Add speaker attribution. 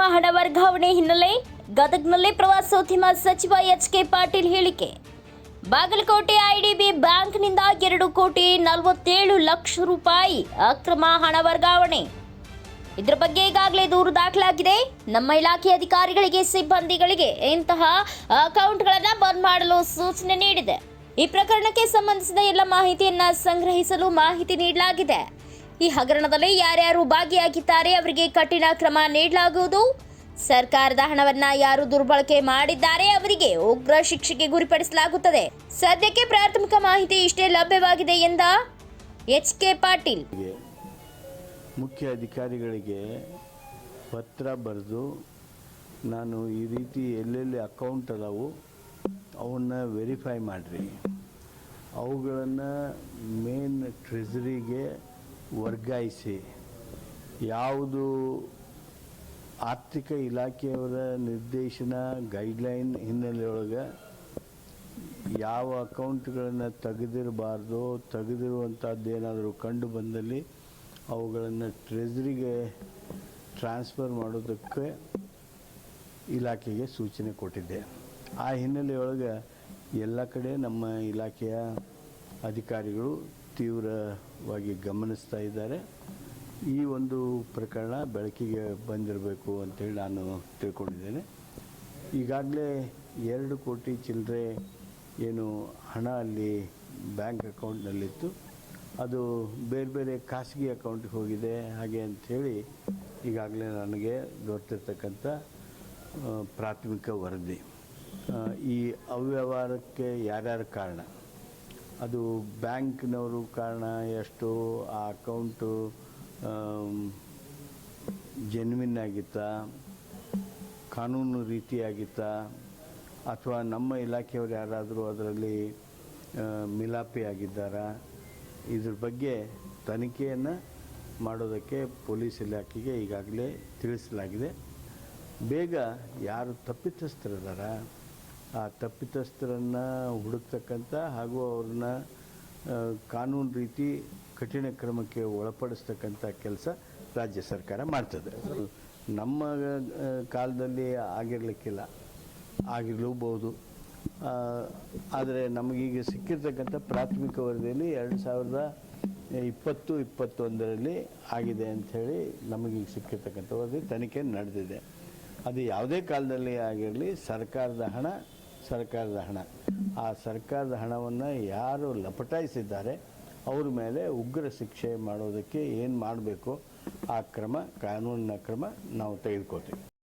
Speaker 1: ಅಕ್ರಮ ಹಣ ವರ್ಗಾವಣೆ ಹಿನ್ನೆಲೆ ಗದಗ್ನಲ್ಲಿ ಪ್ರವಾಸೋದ್ಯಮ ಸಚಿವ ಎಚ್ ಕೆ ಪಾಟೀಲ್ ಹೇಳಿಕೆ. ಬಾಗಲಕೋಟೆ ಐಡಿಬಿ ಬ್ಯಾಂಕ್ನಿಂದ ಎರಡು ಕೋಟಿ ನಲವತ್ತೇಳು ಲಕ್ಷ ರೂಪಾಯಿ ಅಕ್ರಮ ಹಣ ವರ್ಗಾವಣೆ ಇದರ ಬಗ್ಗೆ ಈಗಾಗಲೇ ದೂರು ದಾಖಲಾಗಿದೆ. ನಮ್ಮ ಇಲಾಖೆ ಅಧಿಕಾರಿಗಳಿಗೆ, ಸಿಬ್ಬಂದಿಗಳಿಗೆ ಇಂತಹ ಅಕೌಂಟ್ಗಳನ್ನು ಬಂದ್ ಮಾಡಲು ಸೂಚನೆ ನೀಡಿದೆ. ಈ ಪ್ರಕರಣಕ್ಕೆ ಸಂಬಂಧಿಸಿದ ಎಲ್ಲ ಮಾಹಿತಿಯನ್ನು ಸಂಗ್ರಹಿಸಲು ಮಾಹಿತಿ ನೀಡಲಾಗಿದೆ. ಈ ಹಗರಣದಲ್ಲಿ ಯಾರ್ಯಾರು ಭಾಗಿಯಾಗಿದ್ದಾರೆ, ಅವರಿಗೆ ಕಠಿಣ ಕ್ರಮ ನೀಡಲಾಗುವುದು. ಸರ್ಕಾರದ ಹಣವನ್ನ ಯಾರು ದುರ್ಬಳಕೆ ಮಾಡಿದ್ದಾರೆ, ಅವರಿಗೆ ಉಗ್ರ ಶಿಕ್ಷೆಗೆ ಗುರಿಪಡಿಸಲಾಗುತ್ತದೆ. ಸದ್ಯಕ್ಕೆ ಪ್ರಾಥಮಿಕ ಮಾಹಿತಿ ಇಷ್ಟೇ ಲಭ್ಯವಾಗಿದೆ ಎಂದ ಎಚ್ ಕೆ ಪಾಟೀಲ್.
Speaker 2: ಮುಖ್ಯ ಅಧಿಕಾರಿಗಳಿಗೆ ಪತ್ರ ಬರೆದು ನಾನು ಈ ರೀತಿ ಎಲ್ಲೆಲ್ಲಿ ಅಕೌಂಟ್ ಅದಾವು ಅವನ್ನ ವೆರಿಫೈ ಮಾಡಿರಿ. ಅವುಗಳನ್ನು ಮೇನ್ ಟ್ರೆಜರಿಗೆ ವರ್ಗಾಯಿಸಿ. ಯಾವುದು ಆರ್ಥಿಕ ಇಲಾಖೆಯವರ ನಿರ್ದೇಶನ ಗೈಡ್ಲೈನ್ ಹಿನ್ನೆಲೆಯೊಳಗೆ ಯಾವ ಅಕೌಂಟ್ಗಳನ್ನು ತೆಗೆದಿರಬಾರ್ದು ತೆಗೆದಿರುವಂಥದ್ದು ಏನಾದರೂ ಕಂಡು ಬಂದಲ್ಲಿ ಅವುಗಳನ್ನು ಟ್ರೆಜರಿಗೆ ಟ್ರಾನ್ಸ್ಫರ್ ಮಾಡೋದಕ್ಕೆ ಇಲಾಖೆಗೆ ಸೂಚನೆ ಕೊಟ್ಟಿದ್ದೆ. ಆ ಹಿನ್ನೆಲೆಯೊಳಗೆ ಎಲ್ಲ ಕಡೆ ನಮ್ಮ ಇಲಾಖೆಯ ಅಧಿಕಾರಿಗಳು ತೀವ್ರವಾಗಿ ಗಮನಿಸ್ತಾ ಇದ್ದಾರೆ. ಈ ಒಂದು ಪ್ರಕರಣ ಬೆಳಕಿಗೆ ಬಂದಿರಬೇಕು ಅಂತೇಳಿ ನಾನು ತಿಳ್ಕೊಂಡಿದ್ದೇನೆ. ಈಗಾಗಲೇ ಎರಡು ಕೋಟಿ ಚಿಲ್ಲರೆ ಏನು ಹಣ ಅಲ್ಲಿ ಬ್ಯಾಂಕ್ ಅಕೌಂಟ್ನಲ್ಲಿತ್ತು. ಅದು ಬೇರೆ ಬೇರೆ ಖಾಸಗಿ ಅಕೌಂಟ್ಗೆ ಹೋಗಿದೆ. ಹಾಗೆ ಅಂಥೇಳಿ ಈಗಾಗಲೇ ನನಗೆ ದೊರೆತಿರ್ತಕ್ಕಂಥ ಪ್ರಾಥಮಿಕ ವರದಿ. ಈ ಅವ್ಯವಹಾರಕ್ಕೆ ಯಾರ್ಯಾರ ಕಾರಣ? ಅದು ಬ್ಯಾಂಕ್ನವರು ಕಾರಣ ಎಷ್ಟು ಆ ಅಕೌಂಟು ಜೆನ್ವಿನ್ ಆಗಿತ್ತಾ, ಕಾನೂನು ರೀತಿಯಾಗಿತ್ತಾ ಅಥವಾ ನಮ್ಮ ಇಲಾಖೆಯವರು ಯಾರಾದರೂ ಅದರಲ್ಲಿ ಮಿಲಾಪಿ ಆಗಿದ್ದಾರಾ, ಇದ್ರ ಬಗ್ಗೆ ತನಿಖೆಯನ್ನು ಮಾಡೋದಕ್ಕೆ ಪೊಲೀಸ್ ಇಲಾಖೆಗೆ ಈಗಾಗಲೇ ತಿಳಿಸಲಾಗಿದೆ. ಬೇಗ ಯಾರು ತಪ್ಪಿತಸ್ಥರಿದಾರ ಆ ತಪ್ಪಿತಸ್ಥರನ್ನು ಹುಡುಕ್ತಕ್ಕಂಥ ಹಾಗೂ ಅವ್ರನ್ನ ಕಾನೂನು ರೀತಿ ಕಠಿಣ ಕ್ರಮಕ್ಕೆ ಒಳಪಡಿಸ್ತಕ್ಕಂಥ ಕೆಲಸ ರಾಜ್ಯ ಸರ್ಕಾರ ಮಾಡ್ತದೆ. ನಮ್ಮ ಕಾಲದಲ್ಲಿ ಆಗಿರಲಿಕ್ಕಿಲ್ಲ. ಆಗಿರಲೂಬಹುದು ಆದರೆ ನಮಗೀಗ ಸಿಕ್ಕಿರ್ತಕ್ಕಂಥ ಪ್ರಾಥಮಿಕ ವರದಿಯಲ್ಲಿ ಎರಡು ಸಾವಿರದ ಇಪ್ಪತ್ತು, ಇಪ್ಪತ್ತೊಂದರಲ್ಲಿ ಆಗಿದೆ ಅಂಥೇಳಿ ನಮಗೀಗ ಸಿಕ್ಕಿರ್ತಕ್ಕಂಥ ವರದಿ ತನಿಖೆ ನಡೆದಿದೆ. ಅದು ಯಾವುದೇ ಕಾಲದಲ್ಲಿ ಆಗಿರಲಿ ಸರ್ಕಾರದ ಹಣ ಸರ್ಕಾರದ ಹಣ. ಆ ಸರ್ಕಾರದ ಹಣವನ್ನು ಯಾರು ಲಪಟಾಯಿಸಿದ್ದಾರೆ, ಅವ್ರ ಮೇಲೆ ಉಗ್ರ ಶಿಕ್ಷೆ ಮಾಡೋದಕ್ಕೆ ಏನು ಮಾಡಬೇಕು, ಆ ಕ್ರಮ, ಕಾನೂನಿನ ಕ್ರಮ ನಾವು ತೆಗೆದುಕೊಳ್ತೀವಿ.